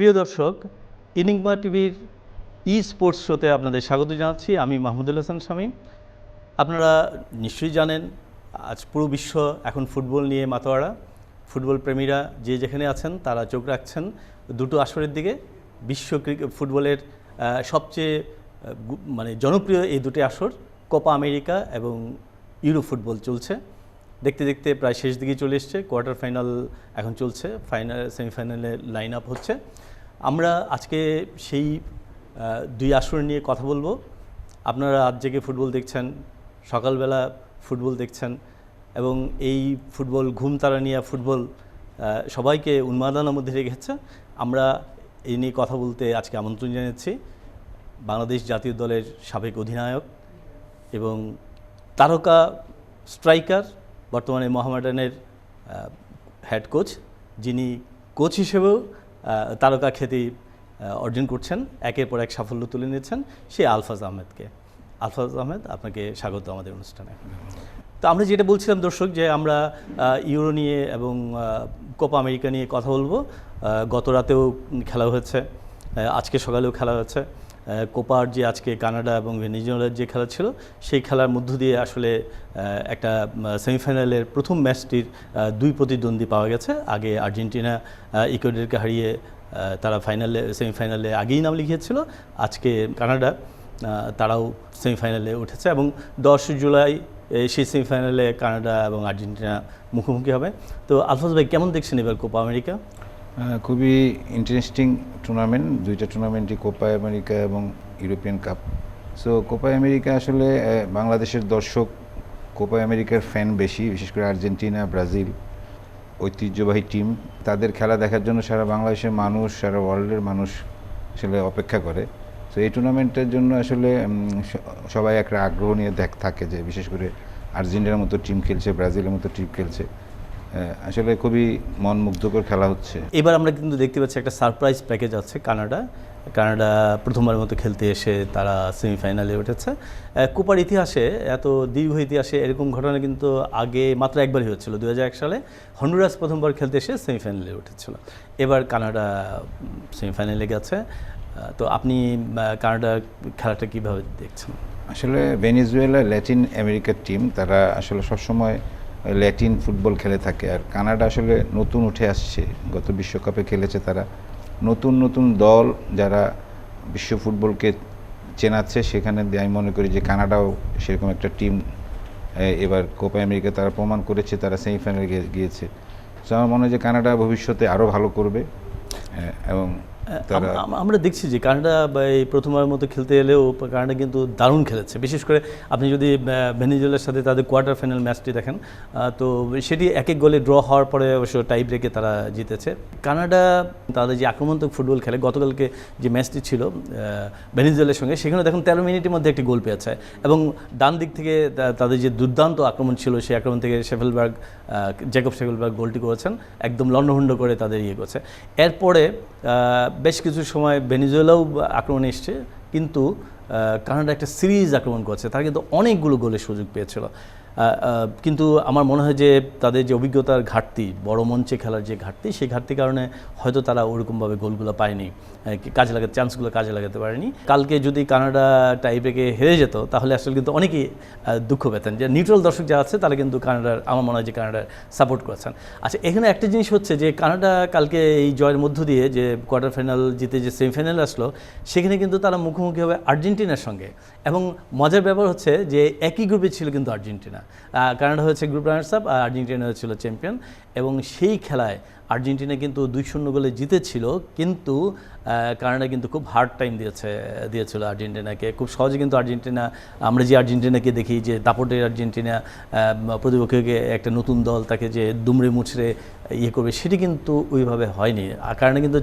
প্রিয় দর্শক ইনিংমা টিভির ই স্পোর্টস শোতে আপনাদের স্বাগত জানাচ্ছি। আমি মাহমুদুল হাসান শামীম আপনারা নিশ্চয়ই জানেন, আজ পুরো বিশ্ব এখন ফুটবল নিয়ে মাতোয়ারা। ফুটবল প্রেমীরা যে যেখানে আছেন, তারা চোখ রাখছেন দুটো আসরের দিকে। বিশ্ব ফুটবলের সবচেয়ে মানে জনপ্রিয় এই দুটি আসর, কোপা আমেরিকা এবং ইউরো ফুটবল চলছে। দেখতে দেখতে প্রায় শেষ দিকে চলে এসছে। কোয়ার্টার ফাইনাল এখন চলছে। ফাইনাল, সেমিফাইনালে লাইন আপ হচ্ছে। আমরা আজকে সেই দুই আসর নিয়ে কথা বলব। আপনারা আজ জেগে ফুটবল দেখছেন, সকালবেলা ফুটবল দেখছেন এবং এই ফুটবল ঘুম তারা নিয়ে ফুটবল সবাইকে উন্মাদনার মধ্যে রেখেছে আমরা এই নিয়ে কথা বলতে আজকে আমন্ত্রণ জানাচ্ছি বাংলাদেশ জাতীয় দলের সাবেক অধিনায়ক এবং তারকা স্ট্রাইকার বর্তমানে মোহামেডানের হেড কোচ যিনি কোচ হিসেবেও তারকা খ্যাতি অর্জন করছেন, একের পর এক সাফল্য তুলে নিয়েছেন সে আলফাজ আহমেদকে। আলফাজ আহমেদ, আপনাকে স্বাগত আমাদের অনুষ্ঠানে। তো আমরা যেটা বলছিলাম, দর্শক, যে আমরা ইউরো নিয়ে এবং কোপা আমেরিকা নিয়ে কথা বলব গত রাতেও খেলা হয়েছে। আজকে সকালেও খেলা আহ, কোপার যে আজকে কানাডা এবং ভেনিজুয়েলার যে খেলা ছিল সেই খেলার মধ্য দিয়ে আসলে একটা সেমিফাইনালের প্রথম ম্যাচটির দুই প্রতিদ্বন্দ্বী পাওয়া গেছে। আগে আর্জেন্টিনা ইকুয়েডরকে হারিয়ে তারা ফাইনালে সেমিফাইনালে আগেই নাম লিখিয়েছিল। আজকে কানাডা তারাও সেমিফাইনালে উঠেছে এবং দশ জুলাই সেই সেমিফাইনালে কানাডা এবং আর্জেন্টিনা মুখোমুখি হবে। তো আলফাজ ভাই কেমন দেখছেন এবার কোপা আমেরিকা? খুবই ইন্টারেস্টিং টুর্নামেন্ট দুইটা টুর্নামেন্টই কোপা আমেরিকা এবং European cup so Copa America আসলে বাংলাদেশের দর্শক কোপা আমেরিকার ফ্যান বেশি, বিশেষ করে আর্জেন্টিনা, ব্রাজিল, ঐতিহ্যবাহী টিম তাদের খেলা দেখার জন্য সারা বাংলাদেশের মানুষ, সারা ওয়ার্ল্ডের মানুষ আসলে অপেক্ষা করে। তো এই টুর্নামেন্টের জন্য আসলে সবাই একটা আগ্রহ নিয়ে দেখ, থাকে যে, বিশেষ করে আর্জেন্টিনার মতো টিম খেলছে, ব্রাজিলের মতো টিম খেলছে। আসলে খুবই মন মুগ্ধকর খেলা হচ্ছে। এবার আমরা কিন্তু দেখতে পাচ্ছি একটা সারপ্রাইজ প্যাকেজ আছে কানাডা। কানাডা প্রথমবারের মতো খেলতে এসে তারা সেমিফাইনালে উঠেছে। কোপার ইতিহাসে এত দীর্ঘ ইতিহাসে এরকম ঘটনা কিন্তু আগে মাত্র একবারই হচ্ছিল দু হাজার এক সালে হন্ডুরাস প্রথমবার খেলতে এসে সেমিফাইনালে উঠেছিল। এবার কানাডা সেমিফাইনালে গেছে। তো আপনি কানাডা খেলাটা কীভাবে দেখছেন? আসলে ভেনিজুয়েলা ল্যাটিন আমেরিকার টিম তারা আসলে সবসময় ল্যাটিন ফুটবল খেলে থাকে। আর কানাডা আসলে নতুন উঠে আসছে। গত বিশ্বকাপে খেলেছে তারা। নতুন নতুন দল যারা বিশ্ব ফুটবলকে চেনাচ্ছে, সেখানে আমি মনে করি যে কানাডাও সেরকম একটা টিম এবার কোপা আমেরিকা তারা প্রমাণ করেছে, তারা সেমিফাইনালে গিয়েছে। তো আমার মনে হয় যে কানাডা ভবিষ্যতে আরও ভালো করবে। এবং আম- আম- আমরা দেখছি যে কানাডা বা এই প্রথমবারের মতো খেলতে এলেও কানাডা কিন্তু দারুণ খেলেছে। বিশেষ করে আপনি যদি ভেনিজুয়েলার সাথে তাদের কোয়ার্টার ফাইনাল ম্যাচটি দেখেন তো সেটি এক এক গোলে ড্র হওয়ার পরে অবশ্য টাই ব্রেকে তারা জিতেছে। কানাডা তাদের যে আক্রমণাত্মক ফুটবল খেলে গতকালকে যে ম্যাচটি ছিল ভেনিজুয়েলার সঙ্গে সেখানে দেখুন তেরো মিনিটের মধ্যে একটি গোল পেয়েছে এবং ডান দিক থেকে তাদের যে দুর্দান্ত আক্রমণ ছিল সেই আক্রমণ থেকে শেফেলবার্গ জ্যাকব শেফেলবার্গ গোলটি করেছেন একদম লণ্ডভণ্ড করে তাদের ইয়ে করছে। এরপরে বেশ কিছু সময় ভেনিজুয়েলাও আক্রমণ এসছে, কিন্তু কানাডা একটা সিরিজ আক্রমণ করছে, তারা কিন্তু অনেকগুলো গোলের সুযোগ পেয়েছিল। কিন্তু আমার মনে হয় যে তাদের যে অভিজ্ঞতার ঘাটতি, বড় মঞ্চে খেলার যে ঘাটতি, সেই ঘাটতির কারণে হয়তো তারা ওরকমভাবে গোলগুলো পায়নি কাজে লাগাতে, চান্সগুলো কাজে লাগাতে পারেনি। কালকে যদি কানাডা টাইব্রেকে হেরে যেত, তাহলে আসলে কিন্তু অনেকেই দুঃখ পেতেন যে নিউট্রাল দর্শক যারা আছে, তারা কিন্তু কানাডার, আমার মনে হয় যে কানাডার সাপোর্ট করেছেন। আচ্ছা এখানে একটা জিনিস হচ্ছে যে কানাডা কালকে এই জয়ের মধ্য দিয়ে যে কোয়ার্টার ফাইনাল জিতে যে সেমিফাইনাল আসলো, সেখানে কিন্তু তারা মুখোমুখি হবে আর্জেন্টিনার সঙ্গে। এবং মজার ব্যাপার হচ্ছে যে একই গ্রুপে ছিল কিন্তু আর্জেন্টিনা। কানাডা হয়েছে গ্রুপ রানার্স আপ আর আর্জেন্টিনা হয়েছিল চ্যাম্পিয়ন। এবং সেই খেলায় আর্জেন্টিনা কিন্তু দুই শূন্য গোলে জিতেছিল, কিন্তু কানাডা কিন্তু খুব হার্ড টাইম দিয়েছে, দিয়েছিল আর্জেন্টিনাকে। খুব সহজে কিন্তু আর্জেন্টিনা, আমরা যে আর্জেন্টিনাকে দেখি যে দাপটের আর্জেন্টিনা প্রতিপক্ষকে একটা নতুন দল তাকে যে দুমড়ে মুচড়ে ইয়ে করবে, সেটি কিন্তু ওইভাবে হয়নি। আর কারণে কিন্তু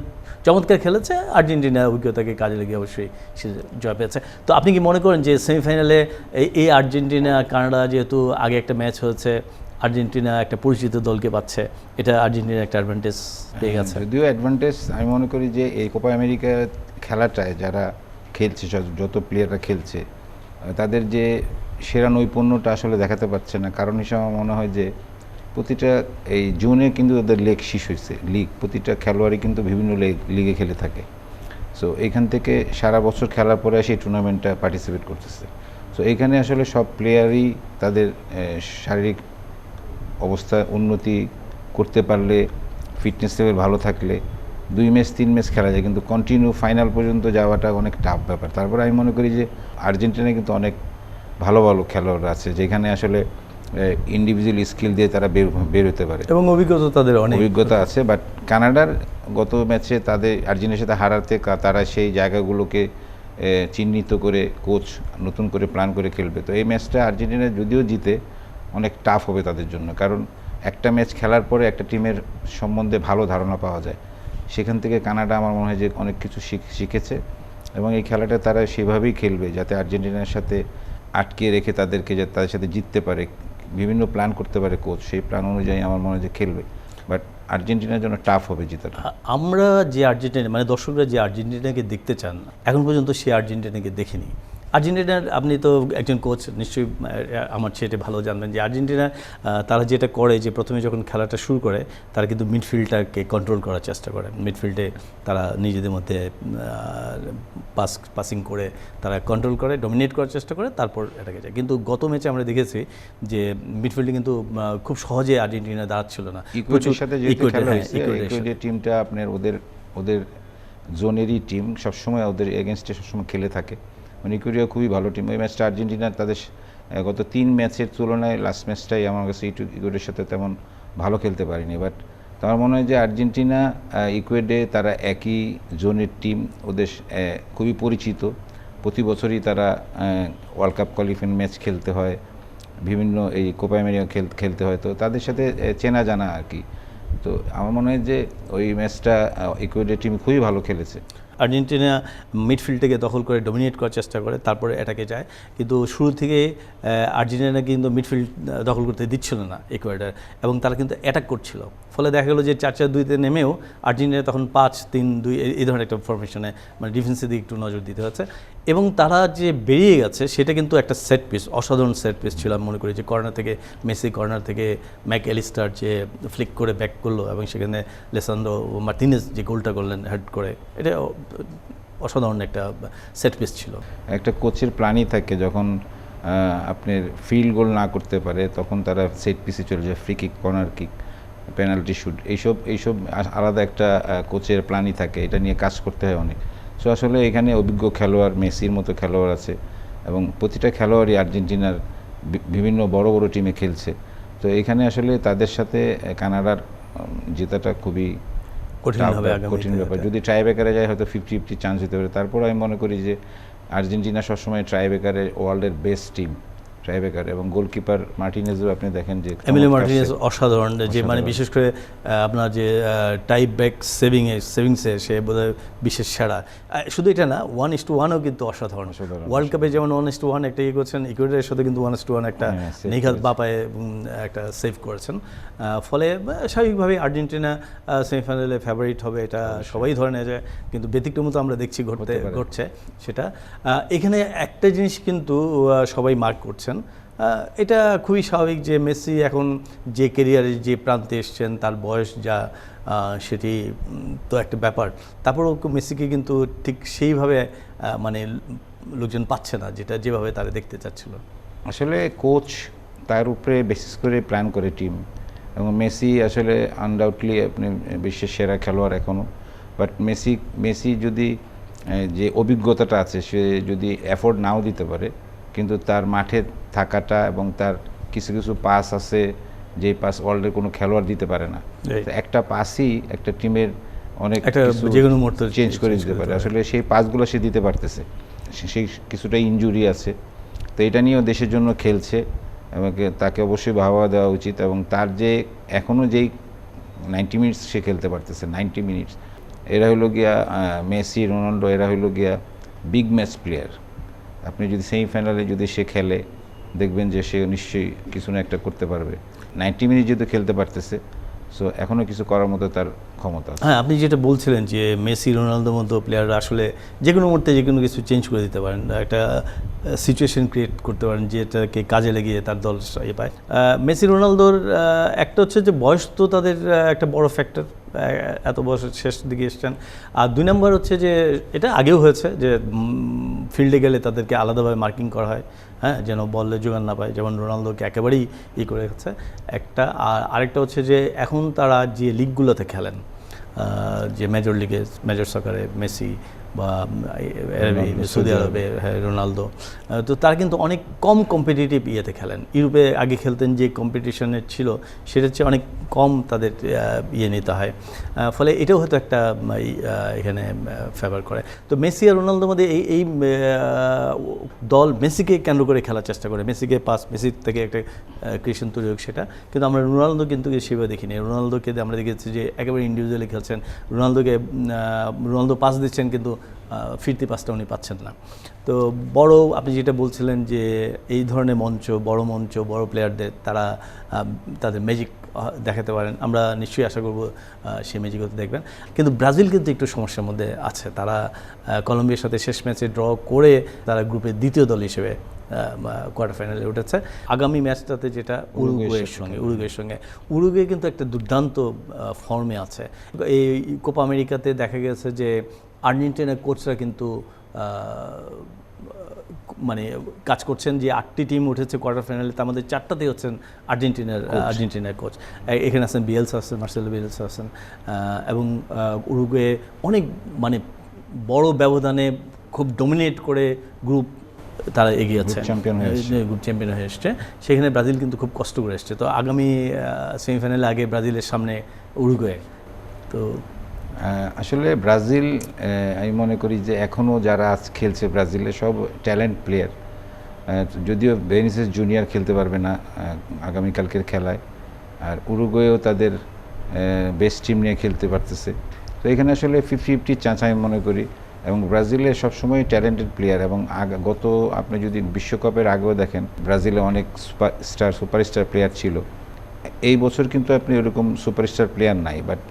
চমৎকার খেলেছে, আর্জেন্টিনা অভিজ্ঞতাকে কাজে লেগে অবশ্যই সে জয় পেয়েছে। তো আপনি কি মনে করেন যে সেমিফাইনালে এই আর্জেন্টিনা কানাডা যেহেতু আগে একটা ম্যাচ হয়েছে আর্জেন্টিনা একটা পরিচিত দলকে পাচ্ছে এটা আর্জেন্টিনা একটা অ্যাডভান্টেজ পেয়ে গেছে। যদিও অ্যাডভান্টেজ আমি মনে করি যে এই কোপা আমেরিকা খেলাটায় যারা খেলছে যত প্লেয়াররা খেলছে তাদের যে সেরা নৈপুণ্যটা আসলে দেখাতে পারছে না। কারণ হিসেবে আমার মনে হয় যে প্রতিটা এই জুনে কিন্তু ওদের লেগ শেষ হয়েছে। লিগ প্রতিটা খেলোয়াড়ই কিন্তু বিভিন্ন লেগ লিগে খেলে থাকে। সো এখান থেকে সারা বছর খেলার পরে সেই টুর্নামেন্টটা পার্টিসিপেট করতেছে। সো এখানে আসলে সব প্লেয়ারই তাদের শারীরিক অবস্থা উন্নতি করতে পারলে ফিটনেস লেভেল ভালো থাকলে দুই ম্যাচ তিন ম্যাচ খেলা যায়। কিন্তু কন্টিনিউ ফাইনাল পর্যন্ত যাওয়াটা অনেক টাফ ব্যাপার। তারপরে আমি মনে করি যে আর্জেন্টিনায় কিন্তু অনেক ভালো ভালো খেলোয়াড় আছে যেখানে আসলে ইন্ডিভিজুয়াল স্কিল দিয়ে তারা বের বের হতে পারে। এবং অভিজ্ঞতা তাদের অনেক। অভিজ্ঞতা আছে বাট কানাডার গত ম্যাচে তাদের আর্জেন্টিনার সাথে হারাতে তারা সেই জায়গাগুলোকে চিহ্নিত করে কোচ নতুন করে প্ল্যান করে খেলবে। তো এই ম্যাচটা আর্জেন্টিনা যদিও জিতে অনেক টাফ হবে তাদের জন্য। কারণ একটা ম্যাচ খেলার পরে একটা টিমের সম্বন্ধে ভালো ধারণা পাওয়া যায়। সেখান থেকে কানাডা আমার মনে হয় যে অনেক কিছু শিখ- শিখেছে এবং এই খেলাটা তারা সেভাবেই খেলবে যাতে আর্জেন্টিনার সাথে আটকে রেখে তাদেরকে যাতে তাদের সাথে জিততে পারে। বিভিন্ন প্ল্যান করতে পারে কোচ সেই প্ল্যান অনুযায়ী আমার মনে হয় যে খেলবে। বাট আর্জেন্টিনার জন্য টাফ হবে জেতাটা। আমরা যে আর্জেন্টিনা মানে দর্শকরা যে আর্জেন্টিনাকে দেখতে চান, এখন পর্যন্ত সে আর্জেন্টিনাকে দেখিনি। আর্জেন্টিনার আপনি তো একজন কোচ নিশ্চয়ই আমার সেটা ভালো জানবেন যে আর্জেন্টিনা তারা যেটা করে যে প্রথমে যখন খেলাটা শুরু করে তারা কিন্তু মিডফিল্ডটাকে কন্ট্রোল করার চেষ্টা করে। মিডফিল্ডে তারা নিজেদের মধ্যে পাস পাসিং করে তারা কন্ট্রোল করে ডমিনেট করার চেষ্টা করে তারপর এটাকে যায়। কিন্তু গত ম্যাচে আমরা দেখেছি যে মিডফিল্ডে কিন্তু খুব সহজে আর্জেন্টিনা দাঁড়াচ্ছিল না। ইকুয়েডের সাথে খেলা হ্যাঁ। ইকুয়েডের টিমটা আপনার ওদের ওদের জোনেরই টিম সবসময় ওদের এগেনস্টে সবসময় খেলে থাকে। মানে ইকুয়েডিয়া খুবই ভালো টিম ওই ম্যাচটা আর্জেন্টিনার তাদের গত তিন ম্যাচের তুলনায় লাস্ট ম্যাচটাই আমার কাছে ইকুয়েডের সাথে তেমন ভালো খেলতে পারিনি। বাট আমার মনে হয় যে আর্জেন্টিনা ইকুয়েডে তারা একই জোনের টিম ওদের খুবই পরিচিত। প্রতি বছরই তারা ওয়ার্ল্ড কাপ কোয়ালিফাইং ম্যাচ খেলতে হয়। বিভিন্ন এই কোপা আমেরিকা খেল খেলতে হয়। তো তাদের সাথে চেনা জানা আর কি। তো আমার মনে হয় যে ওই ম্যাচটা ইকুয়েডের টিম খুবই ভালো খেলেছে। আর্জেন্টিনা মিডফিল্ডটাকে দখল করে ডমিনেট করার চেষ্টা করে, তারপরে অ্যাটাকে যায়। কিন্তু শুরু থেকে আর্জেন্টিনা কিন্তু মিডফিল্ড দখল করতে দিচ্ছিল না ইকুয়েডার এবং তারা কিন্তু অ্যাটাক করছিল। ফলে দেখা গেলো যে চার চার দুইতে নেমেও আর্জেন্টিনা তখন পাঁচ তিন দুই, এই ধরনের একটা ফরমেশনে মানে ডিফেন্সের দিকে একটু নজর দিতে হচ্ছে। এবং তারা যে বেরিয়ে গেছে, সেটা কিন্তু একটা সেট পিস অসাধারণ সেট পিস ছিল আমি মনে করি যে কর্নার থেকে মেসি কর্নার থেকে ম্যাক এলিস্টার যে ফ্লিক করে ব্যাক করল এবং সেখানে লেসান্দ্রো মার্টিনেস যে গোলটা করলেন হেড করে, এটা অসাধারণ একটা সেট পিস ছিল। একটা কোচের প্ল্যানই থাকে যখন আপনার ফিল্ড গোল না করতে পারে, তখন তারা সেট পিসে চলে যায় free kick corner kick penalty shoot এইসব এইসব আলাদা একটা কোচের প্ল্যানই থাকে, এটা নিয়ে কাজ করতে হয় অনেক। সো আসলে এখানে অভিজ্ঞ খেলোয়াড় মেসির মতো খেলোয়াড় আছে এবং প্রতিটা খেলোয়াড়ই আর্জেন্টিনার বিভিন্ন বড় বড় টিমে খেলছে। তো এখানে আসলে তাদের সাথে কানাডার জেতাটা খুবই কঠিন ব্যাপার। যদি যদি ট্রাইব্রেকারে যায় হয়তো ফিফটি ফিফটি চান্স হতে পারে। তারপর আমি মনে করি যে আর্জেন্টিনা সবসময় ট্রাইব্রেকারে ওয়ার্ল্ডের বেস্ট টিম ট্রাইবেকার এবং গোলকিপার মার্টিনেজও আপনি দেখেন যে এমিলি মার্টিনেস অসাধারণ যে মানে বিশেষ করে আপনার যে টাইপ ব্যাক সেভিংয়ে সেভিংসে সে বোধহয় বিশেষ সেরা। শুধু এটা না ওয়ান ইস টু ওয়ানও কিন্তু অসাধারণ। ওয়ার্ল্ড কাপে যেমন ওয়ান ইস টু ওয়ান একটা ইয়ে করছেন ইকুয়েডারের সাথে কিন্তু ওয়ান ইস টু ওয়ান একটা হ্যাঁ, নিঘাত বাপায় একটা সেভ করেছেন। ফলে স্বাভাবিকভাবেই আর্জেন্টিনা সেমিফাইনালে ফেভারিট হবে এটা সবাই ধরে নেয় যায় কিন্তু ব্যতিক্রম তো আমরা দেখছি ঘটতে ঘটছে সেটা। এখানে একটা জিনিস কিন্তু সবাই মার্ক করছেন আহ, এটা খুবই স্বাভাবিক যে মেসি এখন যে কেরিয়ারে যে প্রান্তে এসছেন তার বয়স যা সেটি তো একটা ব্যাপার। তারপরেও মেসিকে কিন্তু ঠিক সেইভাবে মানে লোকজন পাচ্ছে না যেটা যেভাবে তারা দেখতে চাচ্ছিল। আসলে কোচ তার উপরে বেসিস করে প্ল্যান করে টিম এবং মেসি আসলে আনডাউটলি আপনি বিশ্বের সেরা খেলোয়াড় এখনও বাট মেসি মেসি যদি যে অভিজ্ঞতাটা আছে সে যদি এফোর্ড নাও দিতে পারে কিন্তু তার মাঠে থাকাটা এবং তার কিছু কিছু পাস আছে যে পাস ওয়ার্ল্ডের কোনো খেলোয়াড় দিতে পারে না। একটা পাসই একটা টিমের অনেক যে কোনো মুহূর্তে চেঞ্জ করে দিতে পারে। আসলে সেই পাসগুলো সে দিতে পারতেছে। সে- সেই কিছুটা ইনজুরি আছে। তো এটা নিয়েও দেশের জন্য খেলছে। এবং তাকে অবশ্যই বাহবা দেওয়া উচিত এবং তার যে এখনও যেই নাইনটি মিনিটস সে খেলতে পারতেছে নাইনটি মিনিটস এরা হলো গিয়া মেসি রোনাল্ডো এরা হলো গিয়া বিগ ম্যাচ প্লেয়ার আপনি যদি সেমিফাইনালে যদি সে খেলে দেখবেন যে সে নিশ্চয়ই কিছু না একটা করতে পারবে। নাইনটি মিনিট যেহেতু খেলতে পারতেছে সো এখনও কিছু করার মতো তার ক্ষমতা হ্যাঁ আপনি যেটা বলছিলেন যে মেসি, রোনালদোর মতো প্লেয়াররা আসলে যে কোনো মুহূর্তে যে কোনো কিছু চেঞ্জ করে দিতে পারেন, একটা সিচুয়েশন ক্রিয়েট করতে পারেন যেটাকে কাজে লাগিয়ে তার দল ইয়ে পায়। মেসি, রোনালদোর একটা হচ্ছে যে বয়স তো তাদের একটা বড় ফ্যাক্টর এত বছর শেষ দিকে এসছেন। আর দুই নম্বর হচ্ছে যে, এটা আগেও হয়েছে যে ফিল্ডে গেলে তাদেরকে আলাদাভাবে মার্কিং করা হয় হ্যাঁ যেন বললে যোগান না পায়, যেমন রোনালদোকে একেবারেই ই করে হচ্ছে একটা, আর আরেকটা হচ্ছে যে, এখন তারা যে লিগগুলোতে খেলেন যে মেজর লিগে মেজর সকারে মেসি বা সৌদি আরবে হ্যাঁ রোনালদো। তো তারা কিন্তু অনেক কম কম্পিটিটিভ ইয়েতে খেলেন। ইউরোপে আগে খেলতেন যে কম্পিটিশনের ছিল সেটার চেয়ে অনেক কম তাদের ইয়ে নিতে হয়। ফলে এটাও হয়তো একটা এখানে ফেভার করে। তো মেসি আর রোনালদোর মধ্যে এই এই দল মেসিকে কেন্দ্র করে খেলার চেষ্টা করে। মেসিকে পাস মেসির থেকে একটা ক্রিয়েশন তৈরি হোক সেটা। কিন্তু আমরা রোনালদো কিন্তু সেভাবে দেখিনি। রোনালদোকে আমরা দেখেছি যে একেবারে ইন্ডিভিজুয়ালি খেলছেন। রোনালদোকে রোনালদো পাস দিচ্ছেন কিন্তু ফিরতি পাসটা উনি পাচ্ছেন না। তো বড় আপনি যেটা বলছিলেন যে এই ধরনের মঞ্চ বড় মঞ্চ বড় প্লেয়ারদের তারা তাদের ম্যাজিক দেখাতে পারেন। আমরা নিশ্চয়ই আশা করব সেই ম্যাজিক হতে দেখবেন। কিন্তু ব্রাজিল কিন্তু একটু সমস্যার মধ্যে আছে। তারা কলম্বিয়ার সাথে শেষ ম্যাচে ড্র করে তারা গ্রুপের দ্বিতীয় দল হিসেবে কোয়ার্টার ফাইনালে উঠেছে। আগামী ম্যাচটাতে যেটা উরুগুয়ের সঙ্গে। উরুগুয়ের সঙ্গে। উরুগুয়ে কিন্তু একটা দুর্দান্ত ফর্মে আছে। এই কোপা আমেরিকাতে দেখা গেছে যে আর্জেন্টিনার কোচরা কিন্তু মানে কাজ করছেন যে আটটি টিম উঠেছে কোয়ার্টার ফাইনালে তার মধ্যে চারটাতেই হচ্ছেন আর্জেন্টিনার আর্জেন্টিনার কোচ এখানে আছেন বিএলস আছেন মার্সেলো বিএলস আছেন এবং উরুগুয়ে অনেক মানে বড় ব্যবধানে খুব ডমিনেট করে গ্রুপ তারা এগিয়ে আছে এসছে। গ্রুপ চ্যাম্পিয়ন হয়ে এসছে। সেখানে ব্রাজিল কিন্তু খুব কষ্ট করে এসছে। তো আগামী সেমিফাইনালে আগে ব্রাজিলের সামনে উরুগুয়ে। তো আসলে ব্রাজিল আমি মনে করি যে এখনও যারা আজ খেলছে ব্রাজিলে সব ট্যালেন্ট প্লেয়ার। যদিও বেনিসেস জুনিয়র খেলতে পারবে না আগামীকালকের খেলায়। আর উরুগুয়েও তাদের বেস্ট টিম নিয়ে খেলতে পারতেছে। তো এখানে আসলে ফিফটি ফিফটি চান্স আমি মনে করি। এবং ব্রাজিলে সবসময় ট্যালেন্টেড প্লেয়ার এবং গত আপনি যদি বিশ্বকাপের আগেও দেখেন, ব্রাজিলে অনেক সুপার স্টার সুপারস্টার প্লেয়ার ছিল। এই বছর কিন্তু আপনি ওরকম সুপারস্টার প্লেয়ার নাই বাট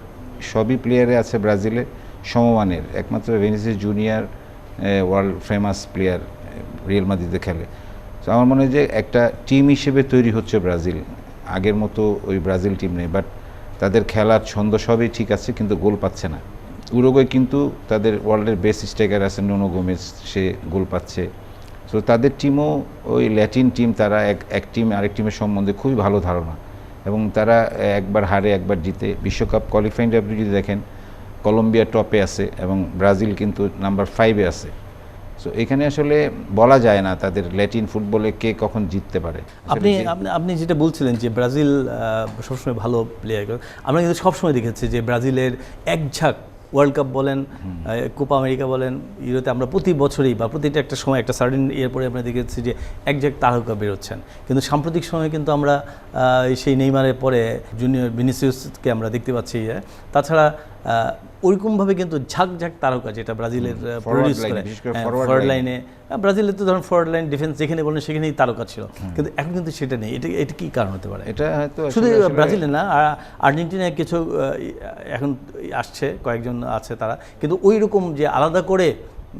সবই প্লেয়ারে আছে ব্রাজিলে, সমমানের। একমাত্র Vinicius junior world famous player Real মাদ্রিদে খেলে। তো আমার মনে হয় যে একটা টিম হিসেবে তৈরি হচ্ছে ব্রাজিল। আগের মতো ওই ব্রাজিল টিম নেই বাট তাদের খেলার ছন্দ সবই ঠিক আছে, কিন্তু গোল পাচ্ছে না। উরুগুয়ে কিন্তু তাদের ওয়ার্ল্ডের বেস্ট স্ট্রাইকার আছে, নোনো গোমেজ সে গোল পাচ্ছে। সো তাদের টিমও ওই ল্যাটিন টিম তারা এক এক টিম আরেক টিমের সম্বন্ধে খুবই ভালো ধারণা। এবং তারা একবার হারে একবার জিতে। বিশ্বকাপ কোয়ালিফাইন্ডে আপনি যদি দেখেন কলম্বিয়া টপে আছে এবং ব্রাজিল কিন্তু নাম্বার ফাইভে আছে। সো এখানে আসলে বলা যায় না তাদের ল্যাটিন ফুটবলে কে কখন জিততে পারে। আপনি আপনি আপনি যেটা বলছিলেন যে ব্রাজিল সবসময় ভালো প্লেয়ার আমরা কিন্তু সবসময় দেখেছি যে ব্রাজিলের এক ঝাঁক ওয়ার্ল্ড কাপ বলেন কোপা আমেরিকা বলেন ইউরোতে আমরা প্রতি বছরই বা প্রতিটা একটা সময় একটা সার্টিন ইয়ের পরে আমরা দেখেছি যে এক ঝাঁক তারকা বেরোচ্ছেন। কিন্তু সাম্প্রতিক সময়ে কিন্তু আমরা সেই নেইমারের পরে জুনিয়র ভিনিসিয়াসকে আমরা দেখতে পাচ্ছি তাছাড়া ওইরকমভাবে কিন্তু ঝাঁক ঝাঁক তারকা যেটা ব্রাজিলের প্রডিউস করে বিশেষ করে হ্যাঁ, লাইনে ব্রাজিলে তো ধরুন ফরওয়ার্ড লাইন ডিফেন্স যেখানে বলেন সেখানেই তারকা ছিল। কিন্তু এখন কিন্তু সেটা নেই। এটা এটা কি কারণ হতে পারে? এটা হয়তো শুধু ব্রাজিলে না আর্জেন্টিনায় কিছু এখন আসছে কয়েকজন আছে তারা। কিন্তু ওই রকম যে আলাদা করে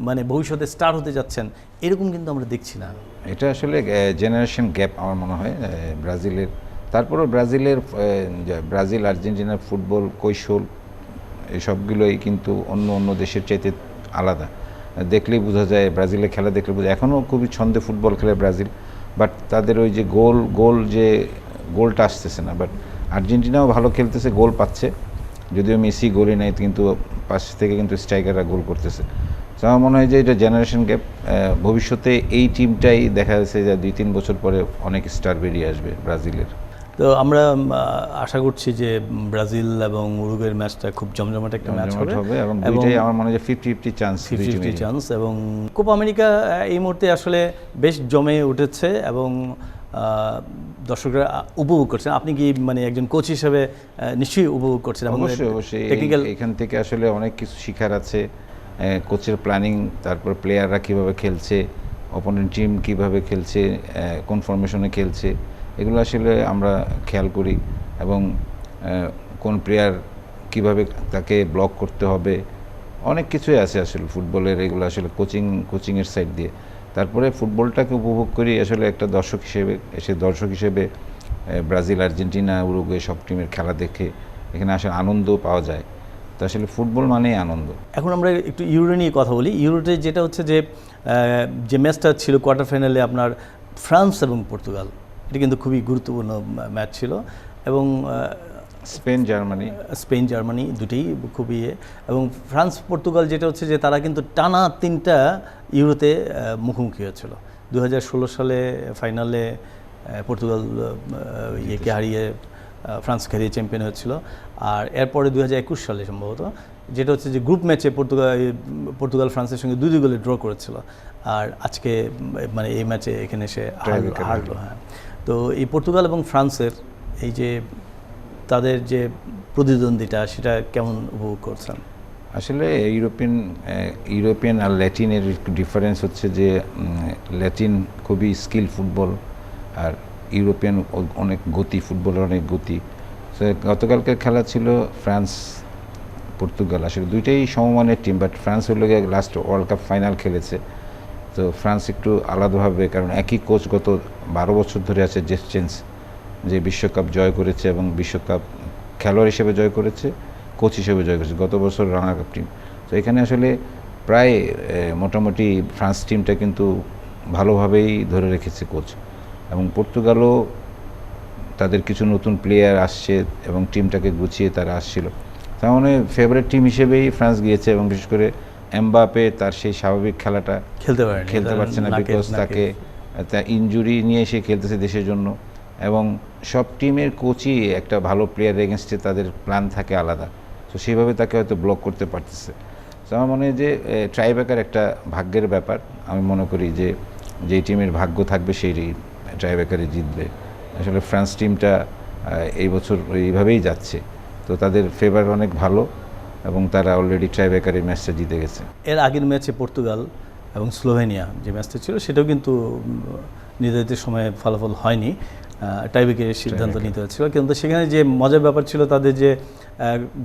মানে ভবিষ্যতে স্টার হতে যাচ্ছেন এরকম কিন্তু আমরা দেখছি না। এটা আসলে জেনারেশন গ্যাপ আমার মনে হয় ব্রাজিলের। তারপরেও ব্রাজিলের ব্রাজিল আর্জেন্টিনার ফুটবল কৈশোর এসবগুলোই কিন্তু অন্য অন্য দেশের চাইতে আলাদা। দেখলেই বোঝা যায়, ব্রাজিলের খেলা দেখলে বোঝা এখনও খুবই ছন্দে ফুটবল খেলে ব্রাজিল বাট তাদের ওই যে গোল গোল যে গোলটা আসতেছে না বাট আর্জেন্টিনাও ভালো খেলতেছে, গোল পাচ্ছে। যদিও মেসি গোলই নাই, কিন্তু পাশ থেকে কিন্তু স্ট্রাইকাররা গোল করতেছে। তো আমার মনে হয় যে এটা জেনারেশন গ্যাপ ভবিষ্যতে এই টিমটাই দেখা যাচ্ছে যে দুই তিন বছর পরে অনেক স্টার বেরিয়ে আসবে ব্রাজিলের। তো আমরা আশা করছি যে ব্রাজিল এবং উরুগুয়ের ম্যাচটা খুব জমজমাট একটা ম্যাচ হবে। এবং দুইটাই আমার মনে হয় যে fifty fifty chance fifty fifty chance এবং কোপা আমেরিকা এই মুহূর্তে আসলে বেশ জমে উঠেছে এবং দর্শকরা উপভোগ করছেন। আপনি কি মানে একজন কোচ হিসেবে নিশ্চয়ই উপভোগ করছেন? অবশ্যই অবশ্যই। টেকনিক্যাল এখান থেকে আসলে অনেক কিছু শিখার আছে। কোচের প্ল্যানিং তারপর প্লেয়াররা কীভাবে খেলছে অপোনেন্ট টিম কীভাবে খেলছে কোন ফরমেশনে খেলছে। এগুলো আসলে আমরা খেয়াল করি এবং কোন প্লেয়ার কীভাবে তাকে ব্লক করতে হবে, অনেক কিছুই আছে আসলে ফুটবলের, এগুলো আসলে কোচিং কোচিংয়ের সাইড দিয়ে। তারপরে ফুটবলটাকে উপভোগ করি আসলে একটা দর্শক হিসেবে এসে দর্শক হিসেবে ব্রাজিল, আর্জেন্টিনা, উরুগুয়ে সব টিমের খেলা দেখে এখানে আসলে আনন্দ পাওয়া যায়। তো আসলে ফুটবল মানেই আনন্দ। এখন আমরা একটু ইউরো নিয়ে কথা বলি। ইউরোতে যেটা হচ্ছে যে যে ম্যাচটা ছিল কোয়ার্টার ফাইনালে আপনার ফ্রান্স এবং পর্তুগাল। এটা কিন্তু খুবই গুরুত্বপূর্ণ ম্যাচ ছিল এবং স্পেন জার্মানি। স্পেন জার্মানি দুটোই খুবই ইয়ে। এবং ফ্রান্স পর্তুগাল যেটা হচ্ছে যে তারা কিন্তু টানা তিনটা ইউরোতে মুখোমুখি হয়েছিল। দু হাজার ষোলো সালে ফাইনালে পর্তুগাল ইয়েকে হারিয়ে ফ্রান্সকে হারিয়ে চ্যাম্পিয়ন হয়েছিল। আর এরপরে দু হাজার একুশ সালে সম্ভবত যেটা হচ্ছে যে গ্রুপ ম্যাচে পর্তুগাল পর্তুগাল ফ্রান্সের সঙ্গে দুই দুই গোলে ড্র করেছিল। আর আজকে মানে এই ম্যাচে এখানে এসে হারলো। হ্যাঁ। তো এই পর্তুগাল এবং ফ্রান্সের এই যে তাদের যে প্রতিদ্বন্দ্বিতা, সেটা কেমন উপভোগ করছেন? আসলে ইউরোপিয়ান ইউরোপিয়ান আর ল্যাটিনের ডিফারেন্স হচ্ছে যে ল্যাটিন খুবই স্কিল ফুটবল আর ইউরোপিয়ান অনেক গতি ফুটবলের অনেক গতি। গতকালকের খেলা ছিল ফ্রান্স, পর্তুগাল। আসলে দুইটাই সমমানের টিম বাট ফ্রান্স হলো লাস্ট ওয়ার্ল্ড কাপ ফাইনাল খেলেছে। তো ফ্রান্স একটু আলাদাভাবে কারণ একই কোচ গত বারো বছর ধরে আছে জেস চেঞ্জ যে বিশ্বকাপ জয় করেছে এবং বিশ্বকাপ খেলোয়াড় হিসেবে জয় করেছে, কোচ হিসেবে জয় করেছে, গত বছর রানার কাপ টিম। তো এখানে আসলে প্রায় মোটামুটি ফ্রান্স টিমটা কিন্তু ভালোভাবেই ধরে রেখেছে কোচ। এবং পর্তুগালও তাদের কিছু নতুন প্লেয়ার আসছে এবং টিমটাকে গুছিয়ে তারা আসছিল। তার মানে ফেভারিট টিম হিসেবেই ফ্রান্স গিয়েছে এবং বিশেষ করে এমবাপে তার সেই স্বাভাবিক খেলাটা খেলতে পারেন খেলতে পারছে না বিকজ তাকে তা ইনজুরি নিয়ে এসে খেলতেছে দেশের জন্য। এবং সব টিমের কোচই একটা ভালো প্লেয়ার এগেনস্টে তাদের প্ল্যান থাকে আলাদা। তো সেইভাবে তাকে হয়তো ব্লক করতে পারতেছে। তো আমার মনে হয় যে ট্রাইব্যাকার একটা ভাগ্যের ব্যাপার। আমি মনে করি যে যেই টিমের ভাগ্য থাকবে সেই ট্রাইব্যাকারে জিতবে। আসলে ফ্রান্স টিমটা এই বছর এইভাবেই যাচ্ছে। তো তাদের ফেভার অনেক ভালো। এবং তারা অলরেডি ট্রাইব্যাকারে ম্যাচটা জিতে গেছে। এর আগের ম্যাচে পর্তুগাল এবং স্লোভেনিয়া যে ম্যাচটা ছিল সেটাও কিন্তু নির্ধারিত সময়ে ফলাফল হয়নি। টাইবেকে সিদ্ধান্ত নিতে হচ্ছিল। কিন্তু সেখানে যে মজার ব্যাপার ছিল তাদের যে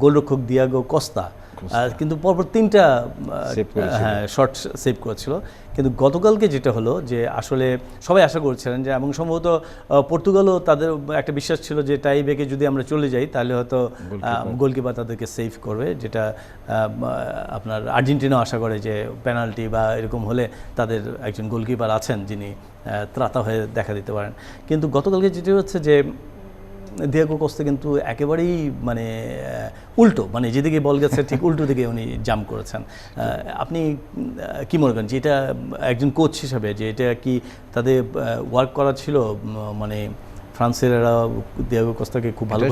গোলরক্ষক দিয়াগো কস্তা কিন্তু পরপর তিনটা করেছিল। হ্যাঁ শর্ট সেভ করেছিল। কিন্তু গতকালকে যেটা হলো যে আসলে সবাই আশা করছিলেন যে এবং সম্ভবত পর্তুগালও তাদের একটা বিশ্বাস ছিল যে টাই বেকে যদি আমরা চলে যাই তাহলে হয়তো গোলকিপার তাদেরকে সেভ করবে যেটা আপনার আর্জেন্টিনাও আশা করে যে পেনাল্টি বা এরকম হলে তাদের একজন গোলকিপার আছেন যিনি ত্রাতা হয়ে দেখা দিতে পারেন। কিন্তু গতকালকে যেটি হচ্ছে যে দিয়াগো কস্তে কিন্তু একেবারেই মানে উল্টো মানে যেদিকে বল গেছে ঠিক উল্টো দিকে উনি জাম্প করেছেন। আপনি কি মনে করেন যে এটা একজন কোচ হিসাবে যে এটা কি তাদের ওয়ার্ক করা ছিল মানে ফ্রান্সের এরা দিয়াগো কস্তাকে খুব ভালো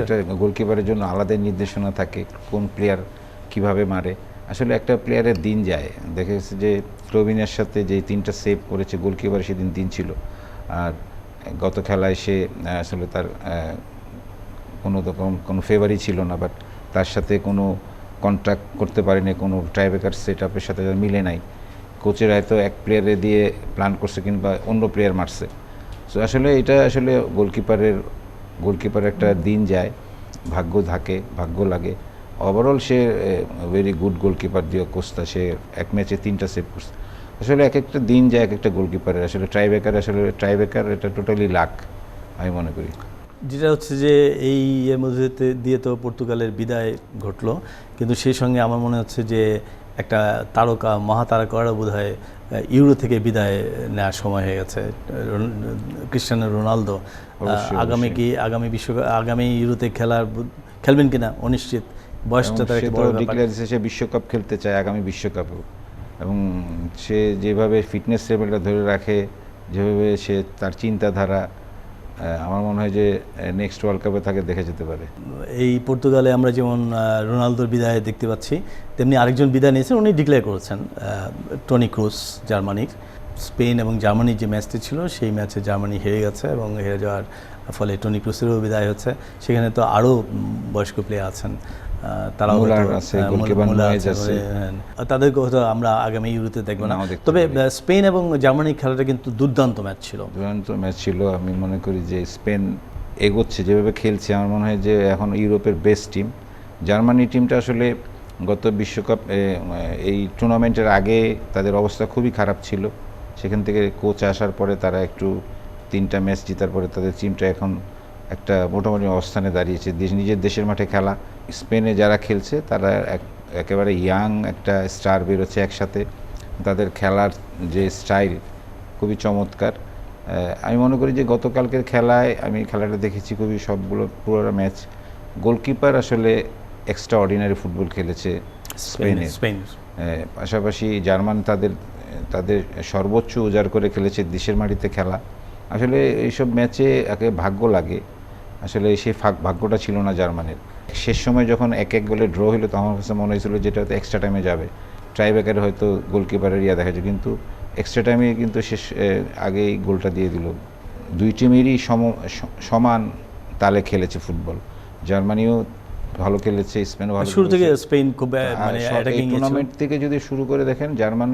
এটা গোলকিপারের জন্য আলাদা নির্দেশনা থাকে কোন প্লেয়ার কীভাবে মারে। আসলে একটা প্লেয়ারের দিন যায়। দেখা গেছে যে ক্লোবিনের সাথে যে তিনটা সেভ করেছে গোলকিপার সেদিন দিন ছিল। আর গত খেলায় সে আসলে তার কোনো রকম কোনো ফেভারই ছিল না বাট তার সাথে কোনো কন্ট্রাক্ট করতে পারেনি, কোনো ট্রাইবেকার সেট আপের সাথে মিলে নাই। কোচের হয়তো এক প্লেয়ারে দিয়ে প্ল্যান করছে কিংবা অন্য প্লেয়ার মারছে। সো আসলে এটা আসলে গোলকিপারের গোলকিপার একটা দিন যায়, ভাগ্য থাকে, ভাগ্য লাগে। ওভারঅল সে ভেরি গুড গোলকিপার দিয়ে কোস্তা সে এক ম্যাচে তিনটা সেভ করছে। আসলে এক একটা দিন যায় এক একটা গোলকিপারের আসলে ট্রাইবেকার আসলে ট্রাইবেকার এটা টোটালি লাক আমি মনে করি। যেটা হচ্ছে যে এই মধ্যে দিয়ে তো পর্তুগালের বিদায় ঘটলো। কিন্তু সেই সঙ্গে আমার মনে হচ্ছে যে একটা তারকা মহাতারকারও বোধ হয় ইউরো থেকে বিদায় নেওয়ার সময় হয়ে গেছে। ক্রিস্টিয়ানো রোনালদো আগামী কি আগামী বিশ্বকাপ আগামী ইউরোতে খেলার খেলবেন কিনা? অনিশ্চিত। বয়সটা তার ডিক্লেয়ার সে বিশ্বকাপ খেলতে চায় আগামী বিশ্বকাপেও। এবং সে যেভাবে ফিটনেস লেভেলটা ধরে রাখে, যেভাবে সে তার চিন্তাধারা আমার মনে হয় যে নেক্সট ওয়ার্ল্ড কাপে তাকে দেখে যেতে পারে। এই পর্তুগালে আমরা যেমন রোনালদোর বিদায় দেখতে পাচ্ছি, তেমনি আরেকজন বিদায় নিয়েছেন, উনি ডিক্লেয়ার করেছেন টনি ক্রুস জার্মানির। স্পেন এবং জার্মানির যে ম্যাচটি ছিল, সেই ম্যাচে জার্মানি হেরে গেছে এবং হেরে যাওয়ার ফলে টনি ক্রুসেরও বিদায় হচ্ছে। সেখানে তো আরও বয়স্ক প্লেয়ার আছেন। তারাও আছে। হ্যাঁ, তাদেরকে হয়তো আমরা আগামী ইউরোতে দেখব না। তবে স্পেন এবং জার্মানির খেলাটা কিন্তু দুর্দান্ত ম্যাচ ছিল। দুরন্ত ম্যাচ ছিল। আমি মনে করি যে স্পেন এগোচ্ছে। যেভাবে খেলছে আমার মনে হয় যে এখন ইউরোপের বেস্ট টিম জার্মানি টিমটা আসলে গত বিশ্বকাপ এই টুর্নামেন্টের আগে তাদের অবস্থা খুবই খারাপ ছিল। সেখান থেকে কোচ আসার পরে তারা একটু তিনটা ম্যাচ জেতার পরে তাদের টিমটা এখন একটা মোটামুটি অবস্থানে দাঁড়িয়েছে। নিজের দেশের মাঠে খেলা। স্পেনে যারা খেলছে তারা এক- একেবারে ইয়াং একটা স্টার বেরোচ্ছে একসাথে। তাদের খেলার যে স্টাইল খুবই চমৎকার। আমি মনে করি যে গতকালকের খেলায় আমি খেলাটা দেখেছি খুবই সবগুলো পুরো ম্যাচ গোলকিপার আসলে এক্সট্রা অর্ডিনারি ফুটবল খেলেছে স্পেনে স্পেন। পাশাপাশি জার্মান তাদের তাদের সর্বোচ্চ উজাড় করে খেলেছে দেশের মাটিতে খেলা। আসলে এইসব ম্যাচে একে ভাগ্য লাগে। আসলে সেই ভাগ্যটা ছিল না জার্মানির। শেষ সময় যখন এক এক গোলে ড্র হলো তখন আমার কাছে মনে হয়েছিল যেটা হয়তো এক্সট্রা টাইমে যাবে। ট্রাইব্রেকারে হয়তো গোলকিপারের ইয়া দেখা যায় কিন্তু এক্সট্রা টাইমে কিন্তু শেষ আগেই গোলটা দিয়ে দিল। দুই টিমেরই সম সমান তালে খেলেছে ফুটবল জার্মানিও ভালো খেলেছে স্পেনও ভালো শুরু থেকে স্পেন খুব আর মানে টুর্নামেন্ট থেকে যদি শুরু করে দেখেন জার্মান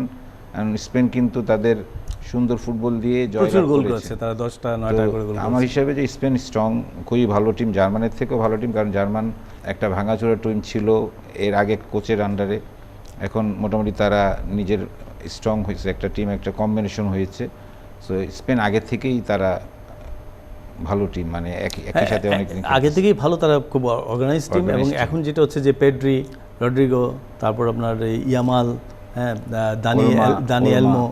স্পেন কিন্তু তাদের সুন্দর ফুটবল দিয়ে জয় প্রচুর গোল করেছে। তারা দশটা নয়টা করে গোল আমার হিসাবে যে স্পেন স্ট্রং খুবই ভালো টিম জার্মানের থেকেও ভালো টিম কারণ জার্মান একটা ভাঙাচোরা টিম ছিল এর আগে কোচের আন্ডারে। এখন মোটামুটি তারা নিজের স্ট্রং হয়েছে একটা টিম একটা কম্বিনেশন হয়েছে। সো স্পেন আগে থেকেই তারা ভালো টিম মানে একই একই সাথে হ্যাঁ, অনেক আগে থেকেই ভালো তারা খুব অর্গানাইজ টিম এবং এখন যেটা হচ্ছে যে পেড্রি রড্রিগো তারপর আপনার ইয়ামাল হ্যাঁ দা- দানিয়েল কোলমা,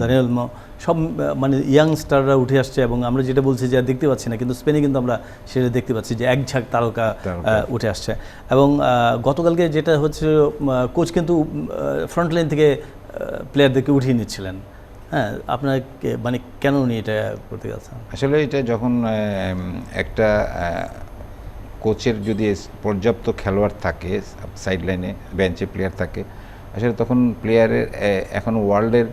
দানিয়েলমো সব মানে ইয়াংস্টাররা উঠে আসছে এবং আমরা যেটা বলছি যে দেখতে পাচ্ছি না কিন্তু স্পেনে কিন্তু আমরা সেটা দেখতে পাচ্ছি যে এক ঝাঁক তারকা। উঠে আসছে। এবং গতকালকে যেটা হচ্ছে কোচ কিন্তু ফ্রন্ট লাইন থেকে প্লেয়ারদেরকে উঠিয়ে নিচ্ছিলেন। হ্যাঁ আপনার মানে কেন উনি এটা করতে গেছেন আসলে এটা যখন একটা কোচের যদি পর্যাপ্ত খেলোয়াড় থাকে সাইড লাইনে বেঞ্চে প্লেয়ার থাকে আসলে তখন প্লেয়ারের এখন ওয়ার্ল্ডের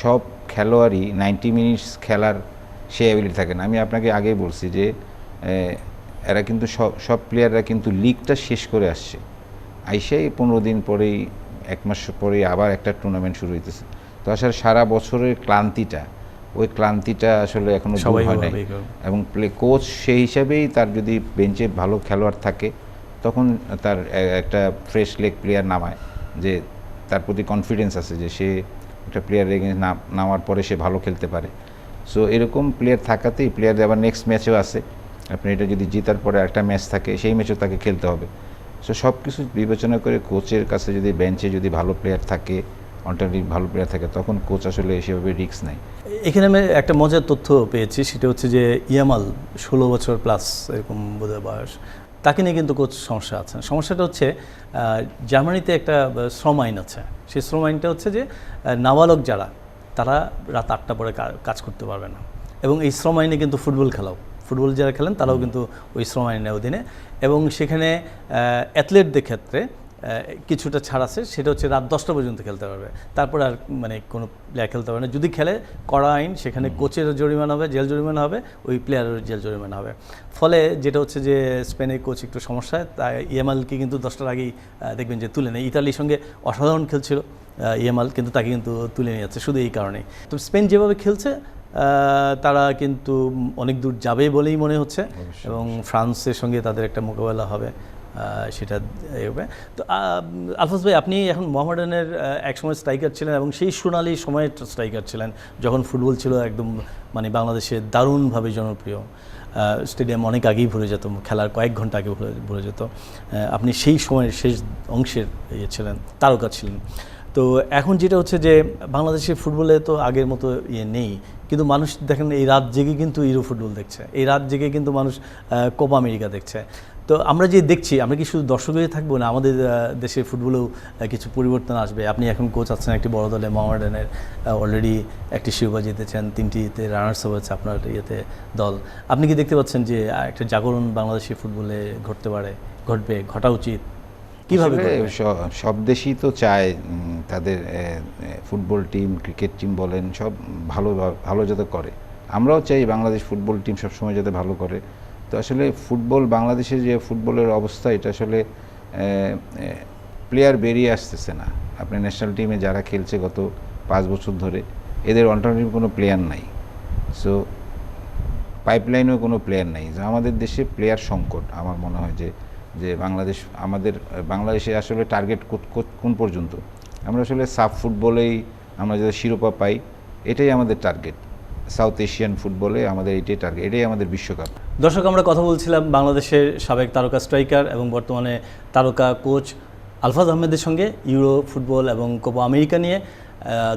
সব খেলোয়াড়ই নাইনটি মিনিটস খেলার সে অ্যাবিলিটি থাকে না। আমি আপনাকে আগেই বলছি যে এরা কিন্তু সব সব প্লেয়াররা কিন্তু লিগটা শেষ করে আসছে। আইসাই পনেরো দিন পরেই এক মাস পরেই আবার একটা টুর্নামেন্ট শুরু হইতেছে। তো আসলে সারা বছরের ক্লান্তিটা ওই ক্লান্তিটা আসলে এখনও দূর সবাই হয় নাই। এবং প্লে কোচ সেই হিসাবেই তার যদি বেঞ্চে ভালো খেলোয়াড় থাকে তখন তার একটা ফ্রেশ লেগ প্লেয়ার নামায় যে তার প্রতি কনফিডেন্স আছে যে সে একটা প্লেয়ার এগেন্স নামার পরে সে ভালো খেলতে পারে। সো এরকম প্লেয়ার থাকাতেই প্লেয়ারদের আবার নেক্সট ম্যাচেও আছে আপনি এটা যদি জিতার পরে একটা ম্যাচ থাকে, সেই ম্যাচেও তাকে খেলতে হবে। সো সব কিছু বিবেচনা করে কোচের কাছে যদি বেঞ্চে যদি ভালো প্লেয়ার থাকে অল্টারনেটিভ ভালো প্লেয়ার থাকে, তখন কোচ আসলে সেভাবে রিস্ক নেয়। এখানে আমি একটা মজার তথ্য পেয়েছি, সেটা হচ্ছে যে ইয়ামাল ষোলো বছর প্লাস এরকম বোধহয় বয়স। তাকে নিয়ে কিন্তু কোচ সমস্যা আছে। সমস্যাটা হচ্ছে জার্মানিতে একটা শ্রম আইন আছে। সেই শ্রম আইনটা হচ্ছে যে নাবালক যারা তারা রাত আটটা পরে কাজ করতে পারবে না। এবং এই শ্রম আইনে কিন্তু ফুটবল খেলাও। ফুটবল যারা খেলেন তারাও কিন্তু ওই শ্রম আইনের অধীনে। এবং সেখানে অ্যাথলেটদের ক্ষেত্রে কিছুটা ছাড় আছে সেটা হচ্ছে রাত দশটা পর্যন্ত খেলতে পারবে। তারপর আর মানে কোনো প্লেয়ার খেলতে পারবে না। যদি খেলে কড়া আইন সেখানে কোচের জরিমানা হবে জেল জরিমানা হবে ওই প্লেয়ারের জেল জরিমানা হবে। ফলে যেটা হচ্ছে যে স্পেনের কোচ একটু সমস্যায় তাই ইএমএলকে কিন্তু দশটার আগেই দেখবেন যে তুলে নেয়। ইতালির সঙ্গে অসাধারণ খেলছিল ইএমএল কিন্তু তাকে কিন্তু তুলে নিয়ে যাচ্ছে শুধু এই কারণেই। তো স্পেন যেভাবে খেলছে তারা কিন্তু অনেক দূর যাবে বলেই মনে হচ্ছে এবং ফ্রান্সের সঙ্গে তাদের একটা মোকাবেলা হবে। সেটা হবে। তো আহ, আলফাজ ভাই আপনি এখন মোহামেডানের একসময় স্ট্রাইকার ছিলেন এবং সেই সোনালি সময়ের স্ট্রাইকার ছিলেন যখন ফুটবল ছিল একদম মানে বাংলাদেশে দারুণভাবে জনপ্রিয়। স্টেডিয়াম অনেক আগেই ভরে যেত খেলার কয়েক ঘণ্টা আগে ভরে ভরে যেত। আপনি সেই সময়ের শেষ অংশের ইয়ে ছিলেন তারকা ছিলেন। তো এখন যেটা হচ্ছে যে বাংলাদেশের ফুটবলে তো আগের মতো ইয়ে নেই কিন্তু মানুষ দেখেন এই রাত জেগে কিন্তু ইউরো ফুটবল দেখছে এই রাত জেগে কিন্তু মানুষ কোপা আমেরিকা দেখছে। তো আমরা যে দেখছি আমরা কি শুধু দর্শক হয়ে থাকব না আমাদের দেশে ফুটবলেও কিছু পরিবর্তন আসবে? আপনি এখন কোচ আছেন একটি বড় দলে মোহামেডানের অলরেডি একটি শিরোপা জিতেছেন তিনটিতে রানার্স আপ হয়েছে আপনার ইয়েতে দল। আপনি কি দেখতে পাচ্ছেন যে একটা জাগরণ বাংলাদেশি ফুটবলে ঘটতে পারে ঘটবে ঘটা উচিত? কীভাবে সব দেশই তো চায় তাদের ফুটবল টিম ক্রিকেট টিম বলেন সব ভালো ভালো যাতে করে। আমরাও চাই বাংলাদেশ ফুটবল টিম সবসময় যাতে ভালো করে। তো আসলে ফুটবল বাংলাদেশের যে ফুটবলের অবস্থা, এটা আসলে প্লেয়ার বেরিয়ে আসতেছে না। আপনি ন্যাশনাল টিমে যারা খেলছে গত পাঁচ বছর ধরে, এদের অল্টারনেটিভ কোনো প্লেয়ার নাই। সো পাইপলাইনেও কোনো প্লেয়ার নেই। আমাদের দেশে প্লেয়ার সংকট, আমার মনে হয় যে যে বাংলাদেশ, আমাদের, বাংলাদেশে আসলে টার্গেট কোন পর্যন্ত? আমরা আসলে সাফ ফুটবলেই আমরা যাতে শিরোপা পাই, এটাই আমাদের টার্গেট সাউথ এশিয়ান ফুটবলে আমাদের এটাই টার্গেট এটাই আমাদের বিশ্বকাপ। দর্শক আমরা কথা বলছিলাম বাংলাদেশের সাবেক তারকা স্ট্রাইকার এবং বর্তমানে তারকা কোচ আলফাজ আহমেদের সঙ্গে ইউরো ফুটবল এবং কোপা আমেরিকা নিয়ে।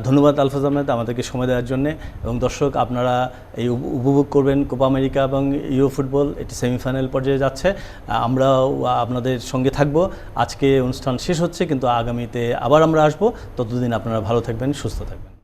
ধন্যবাদ আলফাজ আহমেদ আমাদেরকে সময় দেওয়ার জন্য। এবং দর্শক আপনারা এই উপভোগ করবেন কোপা আমেরিকা এবং ইউরো ফুটবল। এটি সেমিফাইনাল পর্যায়ে যাচ্ছে। আহ, আমরাও আপনাদের সঙ্গে থাকব। আজকে অনুষ্ঠান শেষ হচ্ছে কিন্তু আগামীতে আবার আমরা আসব। ততদিন আপনারা ভালো থাকবেন সুস্থ থাকবেন।